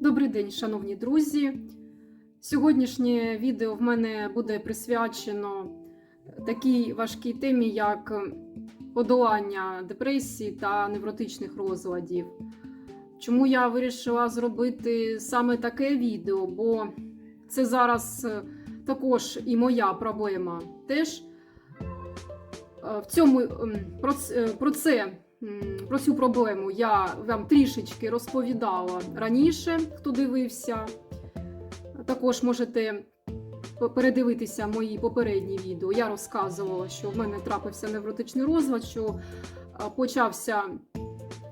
Добрий день, шановні друзі. Сьогоднішнє відео в мене буде присвячено такій важкій темі, як подолання депресії та невротичних розладів. Чому я вирішила зробити саме таке відео? Бо це зараз е, також і моя проблема. Теж Е, в цьому ем, е, про це. Про цю проблему я вам трішечки розповідала раніше, хто дивився. Також можете передивитися мої попередні відео. Я розказувала, що в мене трапився невротичний розлад, що почався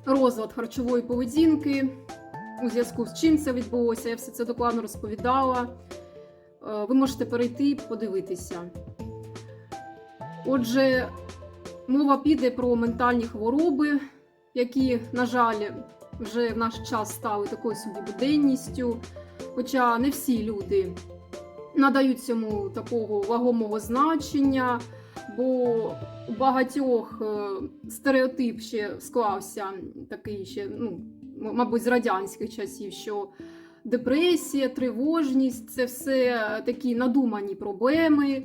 розлад харчової поведінки. У зв'язку з чим це відбулося, я все це докладно розповідала. Е, Ви можете перейти і подивитися. Отже, мова піде про ментальні хвороби, які, на жаль, вже в наш час стали такою собі буденністю. Хоча не всі люди надають цьому такого вагомого значення, бо у багатьох е, стереотип ще склався такий ще, ну, мабуть, з радянських часів, що депресія, тривожність це все такі надумані проблеми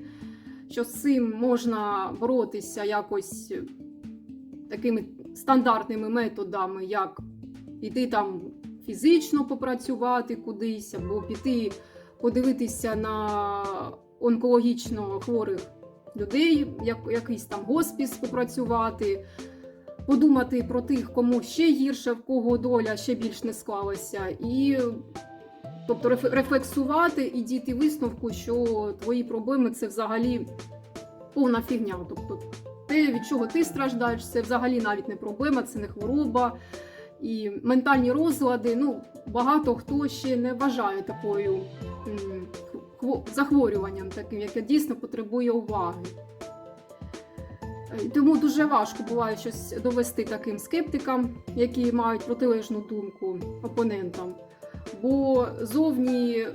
що з цим можна боротися якось такими стандартними методами, як піти там фізично попрацювати кудись, або піти подивитися на онкологічно хворих людей, як, якийсь там госпіс попрацювати, подумати про тих, кому ще гірше, в кого доля ще більш не склалася. І Тобто рефлексувати і дійти висновку, що твої проблеми це взагалі повна фігня. Тобто те, від чого ти страждаєш, це взагалі навіть не проблема, це не хвороба. І ментальні розлади, ну, багато хто ще не вважає такою захворюванням, таким, яке дійсно потребує уваги. Е, Тому дуже важко буває щось довести таким скептикам, які мають протилежну думку опонентам. Бо зовні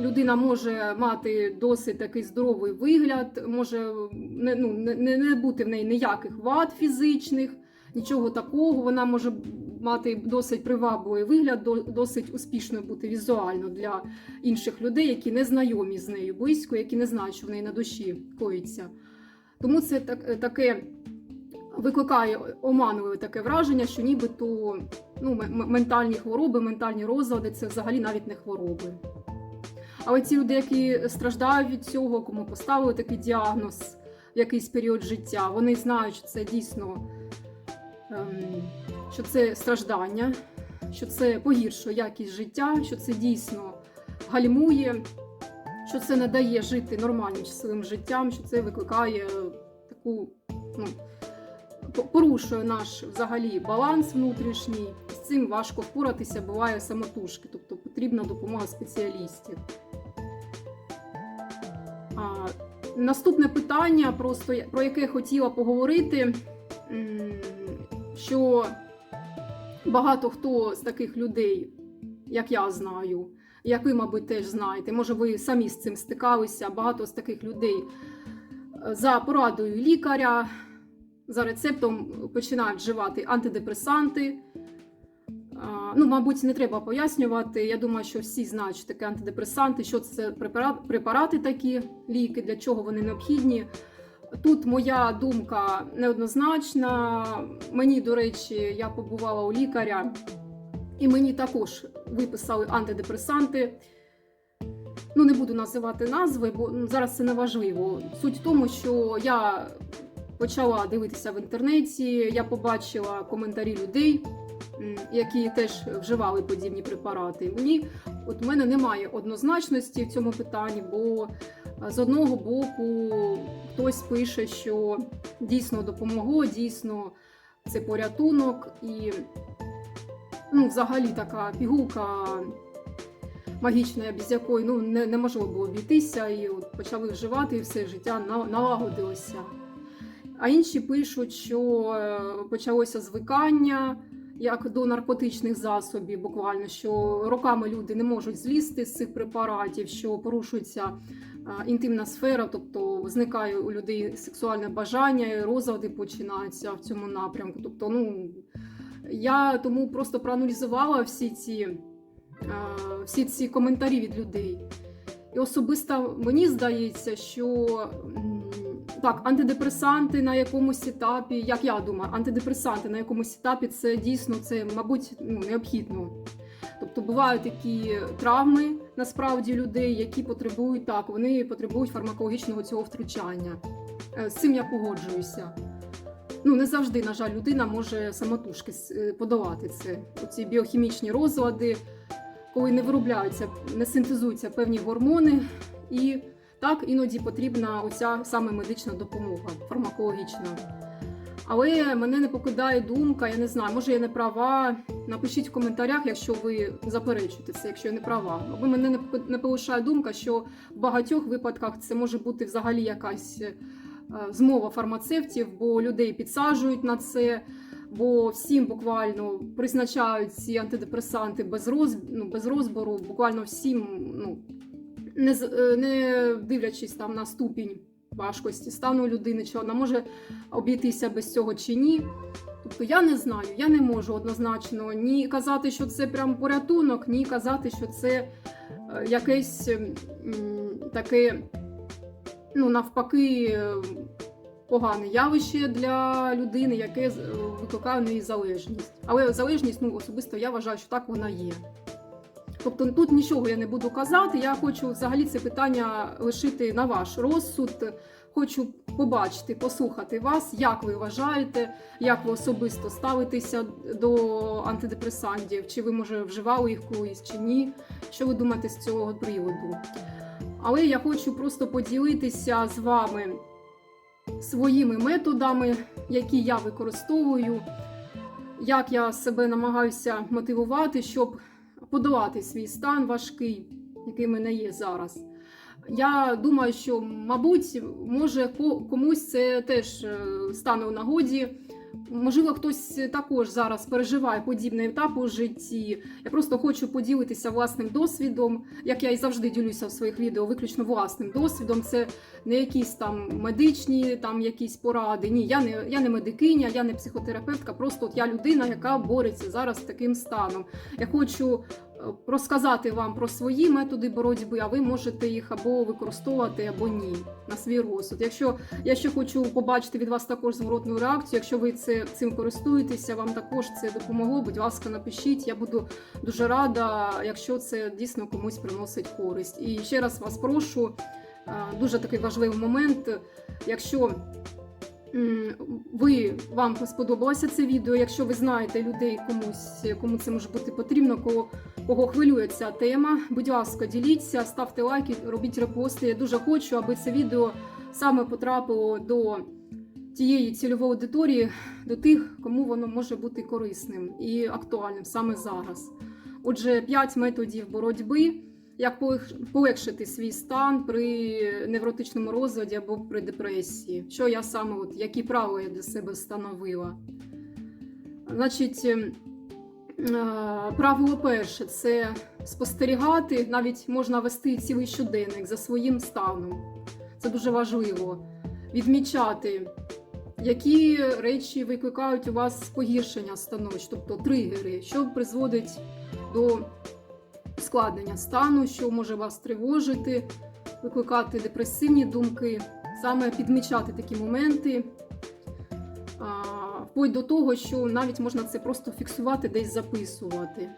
людина може мати досить такий здоровий вигляд, може не, ну, не, не бути в неї ніяких вад фізичних, нічого такого. Вона може мати досить привабливий вигляд, досить успішною бути візуально для інших людей, які не знайомі з нею близько, які не знають, що в неї на душі коїться. Тому це так, таке викликає оманливе таке враження, що нібито ну, ментальні хвороби, ментальні розлади це взагалі навіть не хвороби. Але ці люди, які страждають від цього, кому поставили такий діагноз в якийсь період життя, вони знають, що це дійсно ем, що це страждання, що це погіршує якість життя, що це дійсно гальмує, що це не дає жити нормальним щасливим життям, що це викликає таку ну, порушує наш взагалі баланс внутрішній. З цим важко впоратися, буває самотужки, тобто потрібна допомога спеціалістів. А, наступне питання, просто про яке хотіла поговорити, що багато хто з таких людей, як я знаю, як ви, мабуть, теж знаєте, може, ви самі з цим стикалися. Багато з таких людей е, за порадою лікаря за рецептом починають вживати антидепресанти. Ну, мабуть, не треба пояснювати. Я думаю, що всі знають, що таке антидепресанти, що це препарати такі ліки, для чого вони необхідні. Тут моя думка неоднозначна. Мені, до речі, я побувала у лікаря, і мені також виписали антидепресанти. Ну, не буду називати назви, бо ну, зараз це не важливо. Суть в тому, що я почала дивитися в інтернеті, я побачила коментарі людей, які теж вживали подібні препарати. Мені от у мене немає однозначності в цьому питанні, бо з одного боку хтось пише, що дійсно допомогло, дійсно це порятунок, і ну, взагалі така пігулка магічна, без якої ну, не, неможливо було обійтися, і от почали вживати, і все життя на- налагодилося. А інші пишуть, що е, почалося звикання як до наркотичних засобів, буквально що роками люди не можуть злізти з цих препаратів, що порушується е, інтимна сфера, тобто зникає у людей сексуальне бажання, і розлади починаються в цьому напрямку. Тобто, ну я тому просто проаналізувала всі ці всі ці коментарі від людей. І особисто мені здається, що так, антидепресанти на якомусь етапі, як я думаю, антидепресанти на якомусь етапі це дійсно це, мабуть, ну, необхідно. Тобто бувають такі травми насправді людей, які потребують так, вони потребують фармакологічного цього втручання. Е, З цим я погоджуюся. Ну, не завжди, на жаль, людина може самотужки е, подолати це. Оці біохімічні розлади, коли не виробляються, не синтезуються певні гормони, і так іноді потрібна оця саме медична допомога, фармакологічна. Але мене не покидає думка, я не знаю, може я не права. Напишіть в коментарях, якщо ви заперечуєте це, якщо я не права. Бо мене не полишає думка, що в багатьох випадках це може бути взагалі якась е, змова фармацевтів, бо людей підсаджують на це. Бо всім буквально призначають ці антидепресанти без, роз, ну, без розбору, буквально всім, ну, не, е, не дивлячись там на ступінь важкості стану людини, чи вона може обійтися без цього чи ні. Тобто я не знаю, я не можу однозначно ні казати, що це прям порятунок, ні казати, що це е, якесь таке, ну, навпаки, е, погане явище для людини, яке викликає в неї залежність. Але залежність, ну особисто я вважаю, що так вона є. Тобто тут нічого я не буду казати. Я хочу взагалі це питання лишити на ваш розсуд. Хочу побачити, послухати вас, як ви вважаєте, як ви особисто ставитеся до антидепресантів, чи ви може вживали їх колись чи ні. Що ви думаєте з цього приводу? Але я хочу просто поділитися з вами своїми методами, які я використовую, як я себе намагаюся мотивувати, щоб подолати свій стан важкий, який мене є зараз. Я думаю, що, мабуть, може ко- комусь це теж е, стане у нагоді. Можливо, хтось також зараз переживає подібний етап у житті. Я просто хочу поділитися власним досвідом, як я і завжди ділюся в своїх відео, виключно власним досвідом. Це не якісь там медичні там якісь поради. Ні, я не я не медикиня, я не психотерапевтка. Просто от я людина, яка бореться зараз з таким станом. Я хочу розказати вам про свої методи боротьби, а ви можете їх або використовувати, або ні на свій розсуд. Якщо я ще хочу побачити від вас також зворотну реакцію, якщо ви це цим користуєтеся, вам також це допомогло. Будь ласка, напишіть. Я буду дуже рада, якщо це дійсно комусь приносить користь. І ще раз вас прошу. е, Дуже такий важливий момент. Якщо ви вам сподобалося це відео, якщо ви знаєте людей комусь, кому це може бути потрібно, кого, кого хвилює ця тема, будь ласка, діліться, ставте лайки, робіть репости. Я дуже хочу, аби це відео саме потрапило до тієї цільової аудиторії, до тих, кому воно може бути корисним і актуальним саме зараз. Отже, 5 методів боротьби, як полег- полегшити свій стан при невротичному розладі або при депресії. Що я саме, от, які правила я для себе встановила. Значить, ем, е, правило перше це спостерігати, навіть можна вести цілий щоденник за своїм станом. Це дуже важливо. Відмічати, які речі викликають у вас погіршення становищ, тобто тригери, що призводить до ускладнення стану, що може вас тривожити, викликати депресивні думки, саме підмічати такі моменти. Вплоть до того, що навіть можна це просто фіксувати, десь записувати.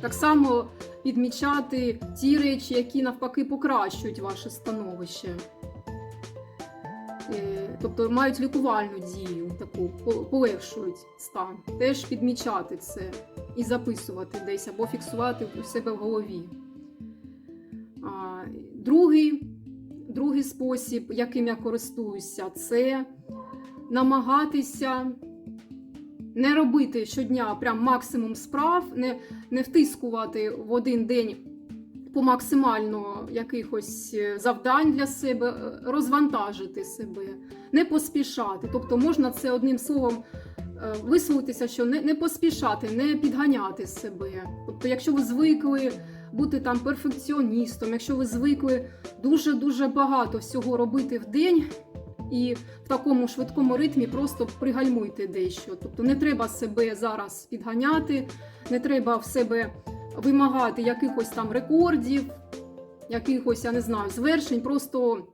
Так само підмічати ті речі, які навпаки покращують ваше становище. Тобто мають лікувальну дію, таку полегшують стан. Теж підмічати це і записувати десь або фіксувати у себе в голові. Другий, другий спосіб, яким я користуюся, це намагатися не робити щодня прям максимум справ, не, не втискувати в один день по максимально якихось е, завдань для себе, е, розвантажити себе, не поспішати. Тобто можна це одним словом е, висловитися, що не, не поспішати, не підганяти себе. Тобто, якщо ви звикли бути там перфекціоністом, якщо ви звикли дуже-дуже багато всього робити в день. І в такому швидкому ритмі просто пригальмуйте дещо. Тобто не треба себе зараз підганяти, не треба в себе вимагати якихось там рекордів, якихось, я не знаю, звершень, просто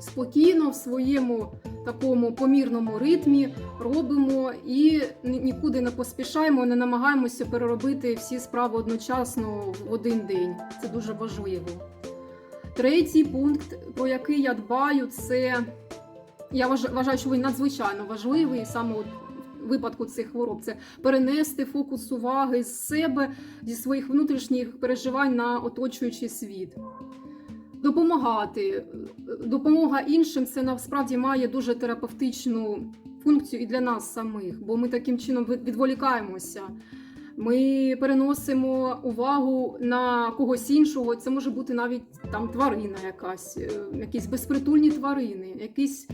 спокійно в своєму такому помірному ритмі робимо і нікуди не поспішаємо, не намагаємося переробити всі справи одночасно в один день. Це дуже важливо. Третій пункт, про який я дбаю, це я вважаю, що він надзвичайно важливий саме от випадку цих хвороб. Це перенести фокус уваги з себе, зі своїх внутрішніх переживань на оточуючий світ. Допомагати. Допомога іншим це насправді має дуже терапевтичну функцію і для нас самих, бо ми таким чином від- відволікаємося. Ми переносимо увагу на когось іншого. Це може бути навіть там тварина якась, е, якісь безпритульні тварини, якісь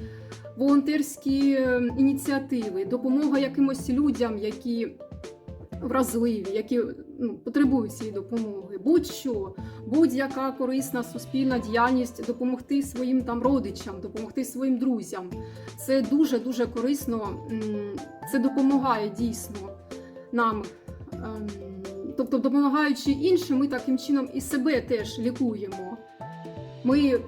волонтерські е, ініціативи, допомога якимось людям, які вразливі, які ну, потребують цієї допомоги. Будь-що, будь-яка корисна суспільна діяльність, допомогти своїм там родичам, допомогти своїм друзям. Це дуже дуже корисно. Це допомагає дійсно нам. Тобто, допомагаючи іншим, ми таким чином і себе теж лікуємо. Ми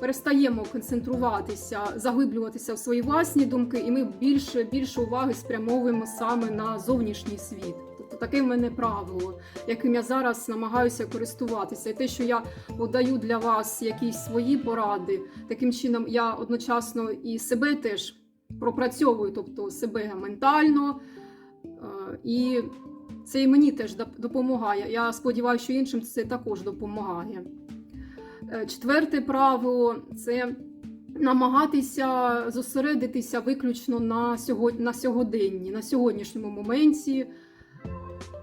перестаємо концентруватися, заглиблюватися в свої власні думки, і ми більше більше уваги спрямовуємо саме на зовнішній світ. Тобто таке в мене правило, яким я зараз намагаюся користуватися. І те, що я подаю для вас якісь свої поради, таким чином я одночасно і себе теж пропрацьовую, тобто себе ментально. е, І це і мені теж допомагає. Я сподіваюся, що іншим це також допомагає. Е, Четверте правило це намагатися зосередитися виключно на, сьогодні, на сьогоденні, на сьогоднішньому моменті,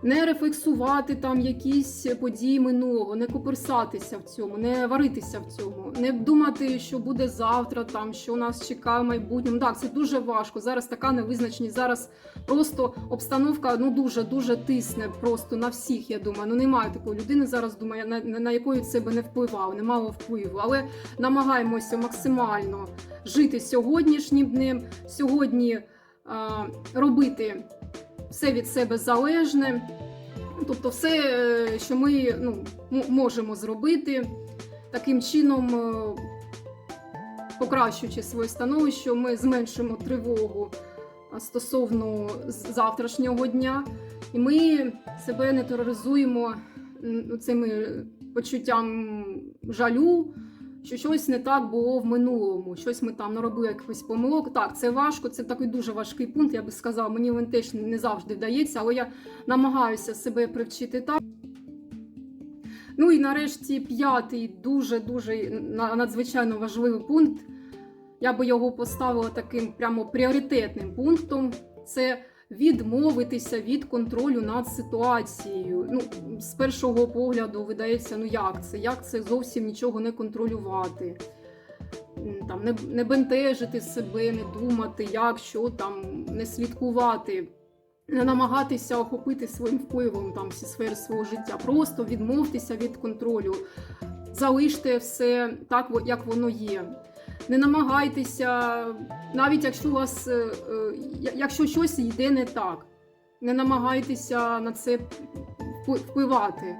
не рефлексувати там якісь події минулого, не коперсатися в цьому, не варитися в цьому, не думати, що буде завтра, там що нас чекає в майбутньому. Так, це дуже важко. Зараз така невизначеність. Зараз просто обстановка ну дуже дуже тисне просто на всіх. Я думаю, ну немає такої людини зараз. Думаю, на, на якої це би не впливав, не мало впливу. Але намагаємося максимально жити сьогоднішнім днем, сьогодні а, робити все від себе залежне. Тобто, все, е, що ми ну, можемо зробити, таким чином, е, покращуючи своє становище, ми зменшимо тривогу стосовно завтрашнього дня, і ми себе не тероризуємо цими почуттям жалю, що щось не так було в минулому, щось ми там наробили якихось помилок. Так, це важко, це такий дуже важкий пункт. Я би сказала, мені він теж не завжди вдається, але я намагаюся себе привчити так. Ну і нарешті п'ятий дуже дуже надзвичайно важливий пункт. Я би його поставила таким прямо пріоритетним пунктом. Це відмовитися від контролю над ситуацією. Ну, з першого погляду видається, ну як це? Як це зовсім нічого не контролювати? Там не, не бентежити себе, не думати, як, що там, не слідкувати, не намагатися охопити своїм впливом там всі сфери свого життя. Просто відмовтеся від контролю, залиште все так, як воно є. Не намагайтеся, навіть якщо у вас, е, е, якщо щось йде не так, не намагайтеся на це впливати.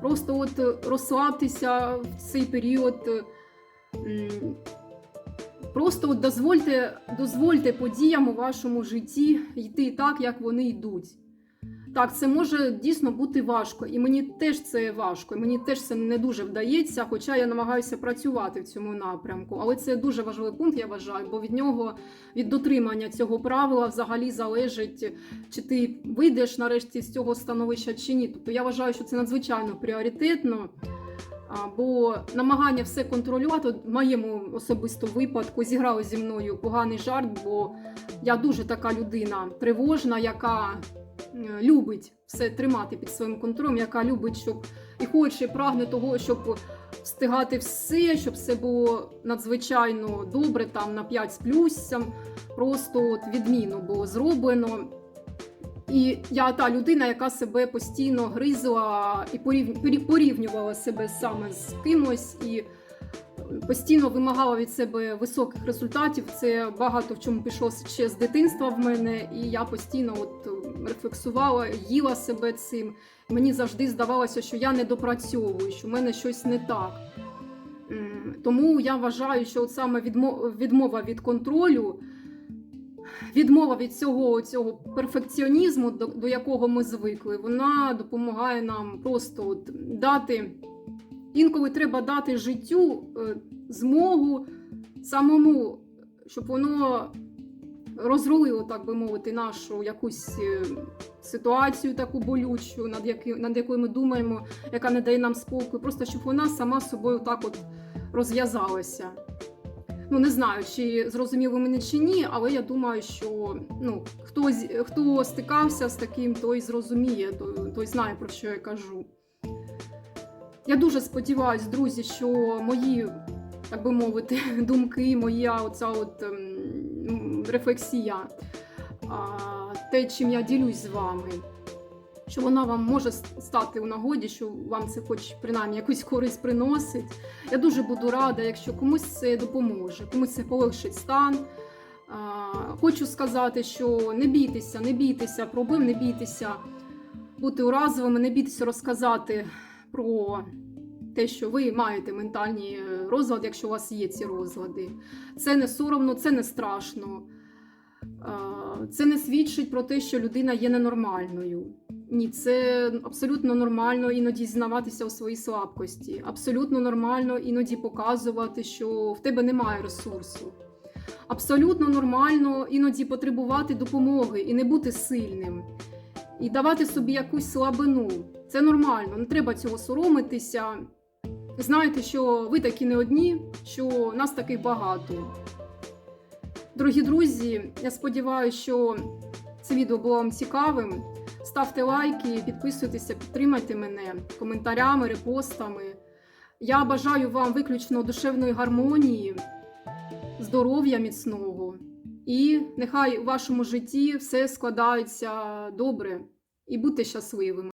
Просто от е, розслабтеся в цей період. Просто от дозвольте, дозвольте подіям у вашому житті йти так, як вони йдуть. Так, це може дійсно бути важко, і мені теж це важко, і мені теж це не дуже вдається, хоча я намагаюся працювати в цьому напрямку. Але це дуже важливий пункт, я вважаю, бо від нього, від дотримання цього правила взагалі залежить, чи ти вийдеш нарешті з цього становища чи ні. Тобто я вважаю, що це надзвичайно пріоритетно. Бо намагання все контролювати в моєму особисто випадку зіграло зі мною поганий жарт, бо я дуже така людина тривожна, яка любить все тримати під своїм контролем, яка любить, щоб і хоче, і прагне того, щоб встигати все, щоб все було надзвичайно добре, там на 5 з плюсом, просто от відмінно було зроблено. І я та людина, яка себе постійно гризла і порівнювала себе саме з кимось і постійно вимагала від себе високих результатів. Це багато в чому пішло ще з дитинства в мене, і я постійно от рефлексувала, їла себе цим. Мені завжди здавалося, що я не допрацьовую, що в мене щось не так. Тому я вважаю, що от саме відмова від контролю, відмова від цього, цього перфекціонізму, до, до якого ми звикли, вона допомагає нам просто от дати. Інколи треба дати життю е, змогу самому, щоб воно розрулило, так би мовити, нашу якусь е, ситуацію таку болючу, над, яки, над якою ми думаємо, яка не дає нам спокою, просто щоб вона сама собою так от розв'язалася. Ну, не знаю, чи зрозуміли ви мене чи ні, але я думаю, що ну, хто, хто стикався з таким, той зрозуміє, той, той знає, про що я кажу. Я дуже сподіваюся, друзі, що мої, так би мовити, думки, моя оця от ем, рефлексія, те, чим я ділюсь з вами, що вона вам може стати у нагоді, що вам це хоч принаймні якусь користь приносить. Я дуже буду рада, якщо комусь це допоможе, комусь це полегшить стан. Хочу сказати, що не бійтеся, не бійтеся проблем, не бійтеся бути уразовими, не бійтеся розказати про те, що ви маєте ментальні розлади, якщо у вас є ці розлади. Це не соромно, це не страшно. Це не свідчить про те, що людина є ненормальною. Ні, це абсолютно нормально іноді зізнаватися у своїй слабкості. Абсолютно нормально іноді показувати, що в тебе немає ресурсу. Абсолютно нормально іноді потребувати допомоги і не бути сильним, і давати собі якусь слабину. Це нормально, не треба цього соромитися. Знайте, що ви такі не одні, що нас таких багато. Дорогі друзі, я сподіваюся, що це відео було вам цікавим. Ставте лайки, підписуйтеся, підтримайте мене коментарями, репостами. Я бажаю вам виключно душевної гармонії, здоров'я міцного. І нехай у вашому житті все складається добре і будьте щасливими.